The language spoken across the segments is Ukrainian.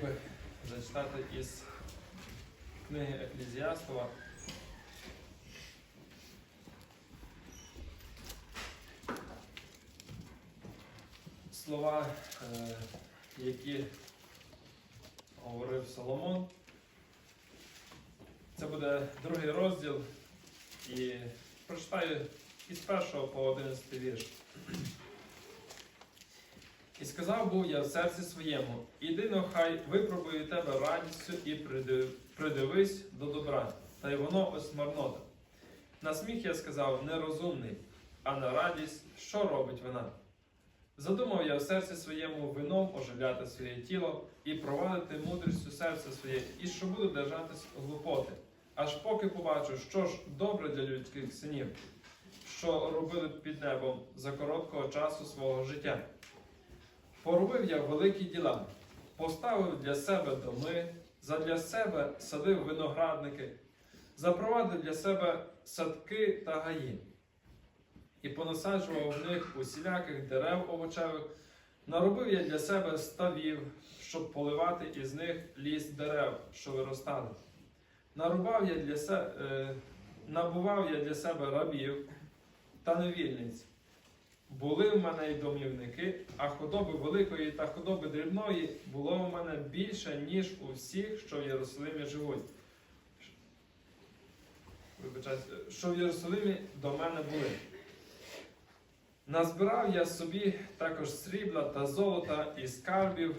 хотів би зачитати із книги Еклезіастова. Слова, е, які говорив Соломон. Це буде другий розділ і прочитаю із першого по 11 вірш. І сказав був я в серці своєму, іди хай випробую тебе радістю і придивись до добра, та й воно ось марнота. На сміх я сказав нерозумний, а на радість, що робить вона? Задумав я в серці своєму вином оживляти своє тіло і провадити мудрістю серце своє, і що буду держатись глупоти, аж поки побачу, що ж добре для людських синів, що робили під небом за короткого часу свого життя. Поробив я великі діла, поставив для себе доми, задля себе садив виноградники, запровадив для себе садки та гаї, і понасаджував в них усіляких дерев овочевих, наробив я для себе ставів, щоб поливати із них ліс дерев, що виростали. Нарубав я для себе, е, набував я для себе рабів та невільниць. Були в мене й домівники, а худоби великої та худоби дрібної було в мене більше, ніж у всіх, що в Єрусалимі живуть. Вибачаюсь, що в Єрусалимі до мене були. Назбирав я собі також срібла та золота і скарбів,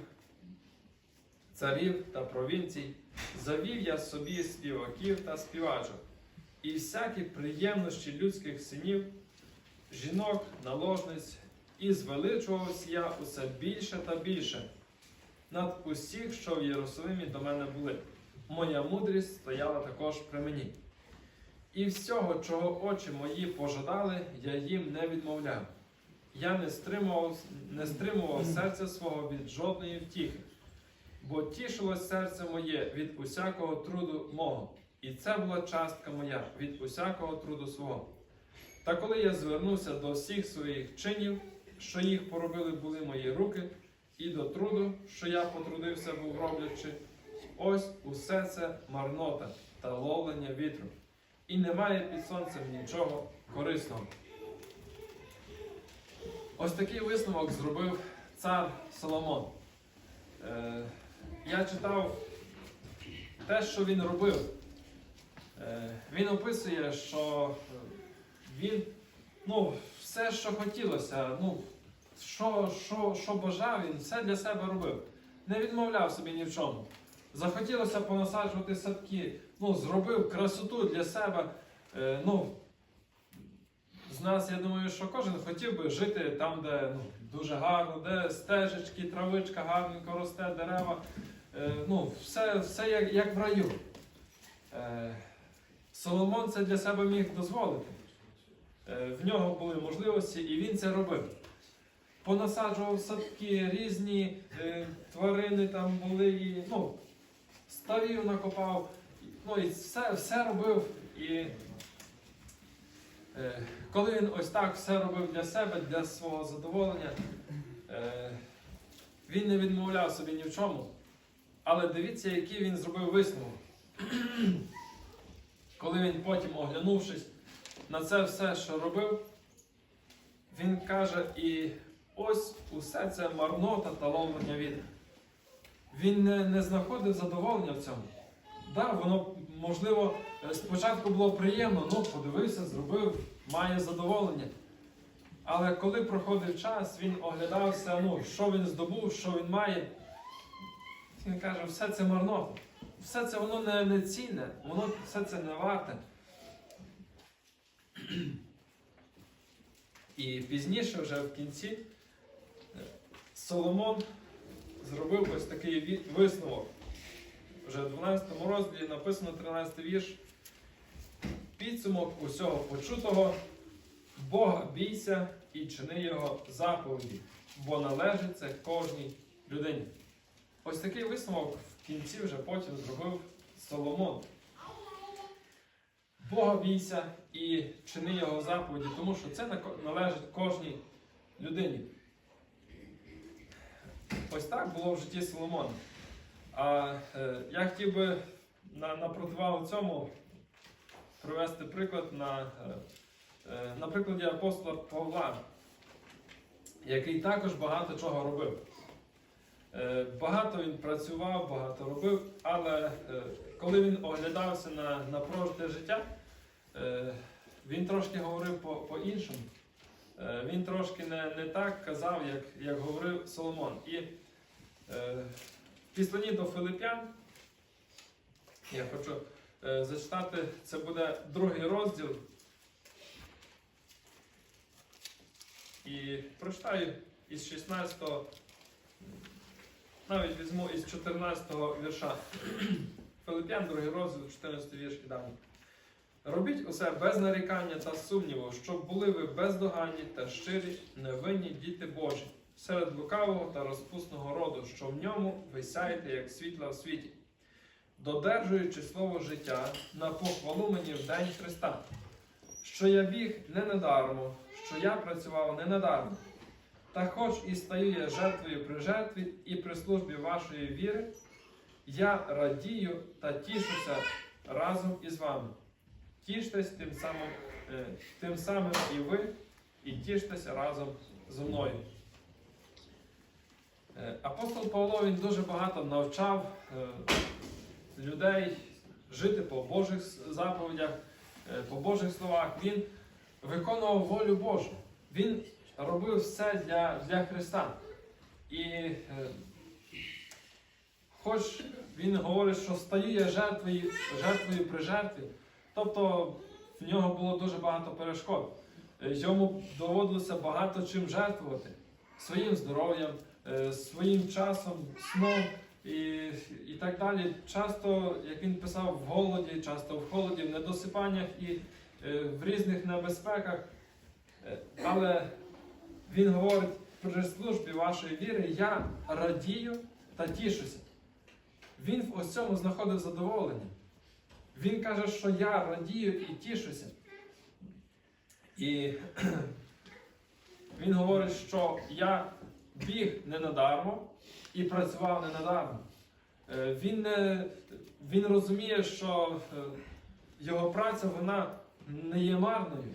царів та провінцій, завів я собі співаків та співачок, і всякі приємності людських синів жінок, наложниць, і звеличувався я усе більше та більше над усіх, що в Єрусалимі до мене були. Моя мудрість стояла також при мені. І всього, чого очі мої пожадали, я їм не відмовляв. Я не стримував, не стримував серця свого від жодної втіхи, бо тішилось серце моє від усякого труду мого, і це була частка моя від усякого труду свого. Та коли я звернувся до всіх своїх чинів, що їх поробили були мої руки, і до труду, що я потрудився був роблячи, ось усе це марнота та ловлення вітру, і немає під сонцем нічого корисного. Ось такий висновок зробив цар Соломон. Е, я читав те, що він робив. Е, він описує, що він ну, все, що хотілося, ну, що, що, що бажав, він все для себе робив. Не відмовляв собі ні в чому. Захотілося понасаджувати садки, ну, зробив красоту для себе. Е, ну, з нас, я думаю, що кожен хотів би жити там, де ну, дуже гарно, де стежечки, травичка гарненько росте, дерева. Е, ну, все, все як, як в раю. Е, Соломон це для себе міг дозволити. Е, В нього були можливості, і він це робив. Понасаджував садки, різні е, тварини там були, і, ну, ставів накопав, ну, і все, все робив. І е, коли він ось так все робив для себе, для свого задоволення, він не відмовляв собі ні в чому. Але дивіться, який він зробив висновок. Коли він потім, оглянувшись на це все, що робив, він каже, і ось усе це марнота та ловлення вітру. Він не, не знаходив задоволення в цьому. Да, воно, можливо, е, спочатку було приємно, ну, подивився, зробив, має задоволення. Але коли проходив час, він оглядався, ну, що він здобув, що він має. Він каже, все це марнота. Все це воно не, не цінне, воно все це не варте. І пізніше, вже в кінці, е, Соломон зробив ось такий висновок. Вже в 12 розділі написано 13 вірш. Підсумок усього почутого, Бога бійся і чини його заповіді, бо належить це кожній людині. Ось такий висновок в кінці вже потім зробив Соломон. Бога бійся і чини його заповіді, тому що це належить кожній людині. Ось так було в житті Соломона. А е, я хотів би на, на противагу цьому привести приклад на, е, е, на прикладі апостола Павла, який також багато чого робив. Е, Багато він працював, багато робив, але е, коли він оглядався на, на прожите життя, він трошки говорив по- по-іншому. Е, Він трошки не, не так казав, як, як говорив Соломон. І е, в до Филип'ян я хочу е, зачитати, це буде другий розділ. І прочитаю із 16, го навіть візьму із 14 го вірша. Филип'ян, другий розділ, 14 вірш і далі. Робіть усе без нарікання та сумніву, щоб були ви бездоганні та щирі, невинні діти Божі, серед лукавого та розпусного роду, що в ньому ви сяєте, як світла в світі, додержуючи слово життя на похвалу мені в день Христа, що я біг не надармо, що я працював не надармо. Та хоч і стаю я жертвою при жертві і при службі вашої віри, я радію та тішуся разом із вами. Тіштесь тим самим, е, тим самим і ви, і тіштеся разом зі мною. Е, Апостол Павло він дуже багато навчав е, людей жити по Божих заповідях, по Божих словах. Він виконував волю Божу. Він робив все для, для Христа. І хоч він говорить, що стаю я жертвою, жертвою при жертві, тобто в нього було дуже багато перешкод. Е, Йому доводилося багато чим жертвувати своїм здоров'ям, е, своїм часом, сном і, і так далі. Часто, як він писав, в голоді, часто в холоді, в недосипаннях і е, в різних небезпеках. Але він говорить при службі вашої віри, я радію та тішуся. Він в ось цьому знаходив задоволення. Він каже, що я радію і тішуся. І він говорить, що я біг не надармо і працював не надармо. Е, Він, він розуміє, що е, його праця вона не є марною.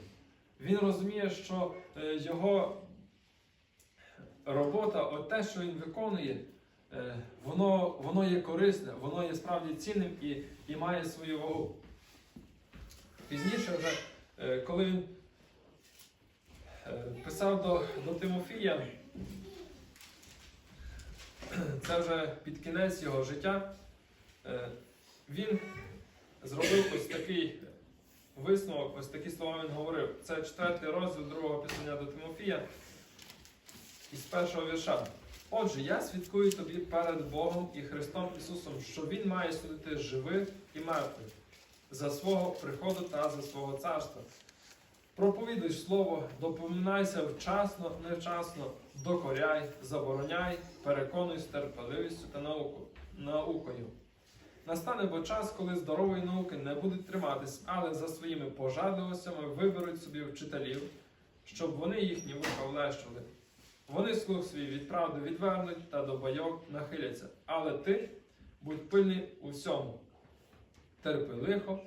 Він розуміє, що е, його робота, от те, що він виконує, е, воно, воно є корисне, воно є справді цінним і, і має свою вагу. Пізніше, вже, е, коли він е, писав до, до Тимофія, це вже під кінець його життя, е, він зробив ось такий висновок, ось такі слова він говорив. Це четвертий розділ другого писання до Тимофія із першого вірша. Отже, я свідкую тобі перед Богом і Христом Ісусом, що Він має судити живих і мертвих за свого приходу та за свого царства. Проповідуй слово, допоминайся вчасно, невчасно, докоряй, забороняй, переконуй з терпеливістю та науку, наукою. Настане бо час, коли здорової науки не будуть триматись, але за своїми пожадливостями виберуть собі вчителів, щоб вони їхні вуха влещили. Вони слух свій від правди відвернуть та до байок нахиляться. Але ти будь пильний у всьому. Терпи лихо,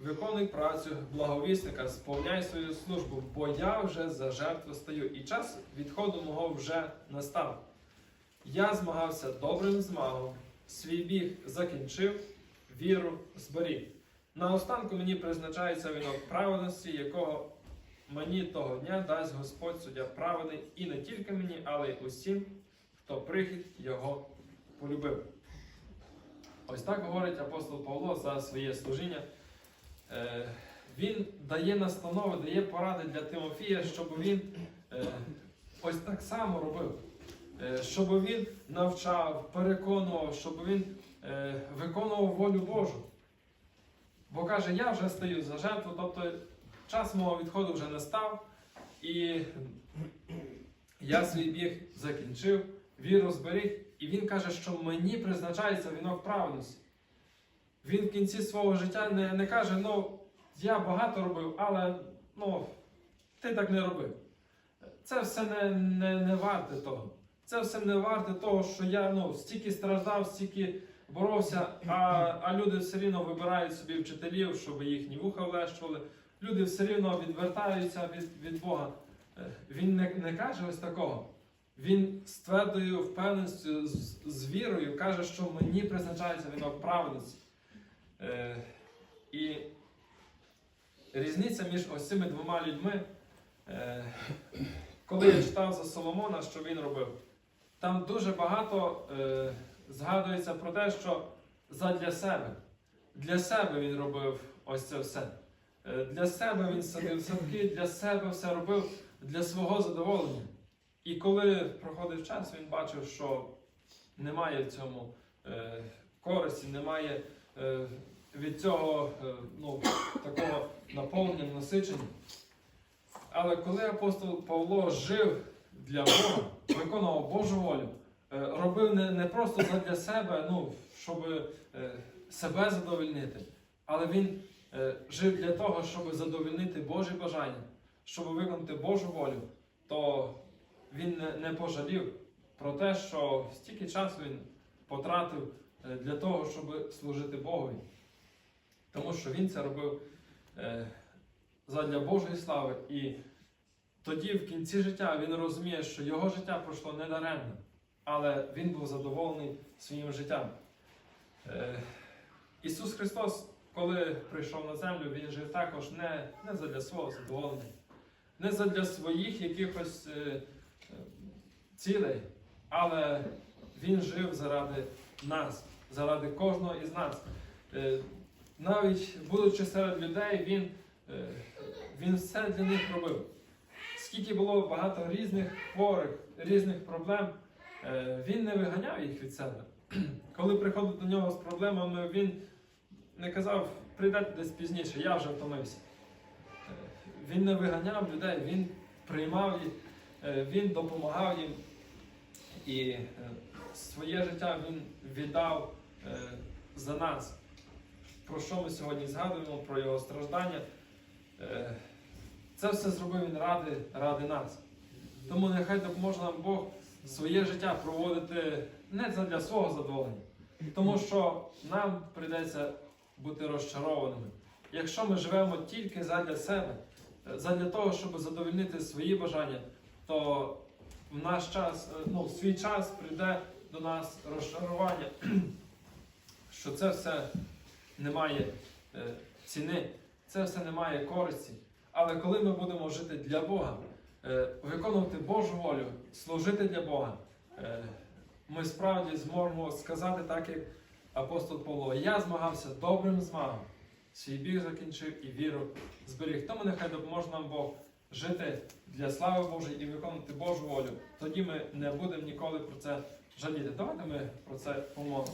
виконуй працю благовісника, сповняй свою службу, бо я вже за жертву стою, і час відходу мого вже настав. Я змагався добрим змагом, свій біг закінчив, віру зберіг. Наостанку мені призначається вінок праведності, якого мені того дня дасть Господь суддя праведний і не тільки мені, але й усім, хто прихід його полюбив. Ось так говорить апостол Павло за своє служіння. Е, Він дає настанови, дає поради для Тимофія, щоб він е, ось так само робив. Е, Щоб він навчав, переконував, щоб він виконував волю Божу. Бо каже, я вже стою за жертву, тобто час мого відходу вже настав, і я свій біг закінчив, віру зберіг, і він каже, що мені призначається вінок праведності. Він в кінці свого життя не, не каже, ну, я багато робив, але ну, ти так не робив. Це все не, не, не варте того. це все не варте того, що я ну, стільки страждав, стільки боровся, а, а люди все рівно вибирають собі вчителів, щоб їхні вуха влещували. Люди все рівно відвертаються від, від Бога. Е, Він не, не каже ось такого. Він з твердою впевненістю, з, з вірою каже, що мені призначається вінок праведності. Е, і різниця між ось цими двома людьми, е, коли я читав за Соломона, що він робив, там дуже багато е, згадується про те, що задля себе, для себе він робив ось це все. Е, Для себе він садив садки, для себе все робив для свого задоволення. І коли проходив час, він бачив, що немає в цьому е, користі, немає е, від цього е, ну, такого наповнення, насичення. Але коли апостол Павло жив для Бога, виконував Божу волю, е, робив не, не просто для себе, ну, щоб е, себе задовольнити, але він жив для того, щоб задовольнити Божі бажання, щоб виконати Божу волю, то він не, пожалів про те, що стільки часу він потратив е, для того, щоб служити Богові. Тому що він це робив е, задля Божої слави. І тоді, в кінці життя, він розуміє, що його життя пройшло не даремно, але він був задоволений своїм життям. Е, Ісус Христос, коли прийшов на землю, Він жив також не, не задля свого задоволення, не задля своїх якихось е, е, цілей, але Він жив заради нас, заради кожного із нас. Е, навіть будучи серед людей, він, е, він все для них робив. Скільки було багато різних хворих, різних проблем, е, він не виганяв їх від себе. Коли приходив до нього з проблемами, він не казав, прийдете десь пізніше, я вже втомився. Він не виганяв людей, він приймав їх, е, він допомагав їм. І е, своє життя він віддав е, за нас. Про що ми сьогодні згадуємо, про його страждання. Це все зробив він ради, ради нас. Тому нехай допоможе нам Бог своє життя проводити не для свого задоволення, тому що нам прийдеться бути розчарованими. Якщо ми живемо тільки задля себе, е, задля того, щоб задовольнити свої бажання, то в наш час, е, ну, в свій час прийде до нас розчарування, що це все не має е, ціни, це все не має користі. Але коли ми будемо жити для Бога, виконувати Божу волю, служити для Бога, ми справді зможемо сказати так, як апостол Павло, я змагався добрим змагом, свій біг закінчив і віру зберіг. Тому нехай допоможе нам Бог жити для слави Божої і виконувати Божу волю. Тоді ми не будемо ніколи про це жаліти. Давайте ми про це помолимо.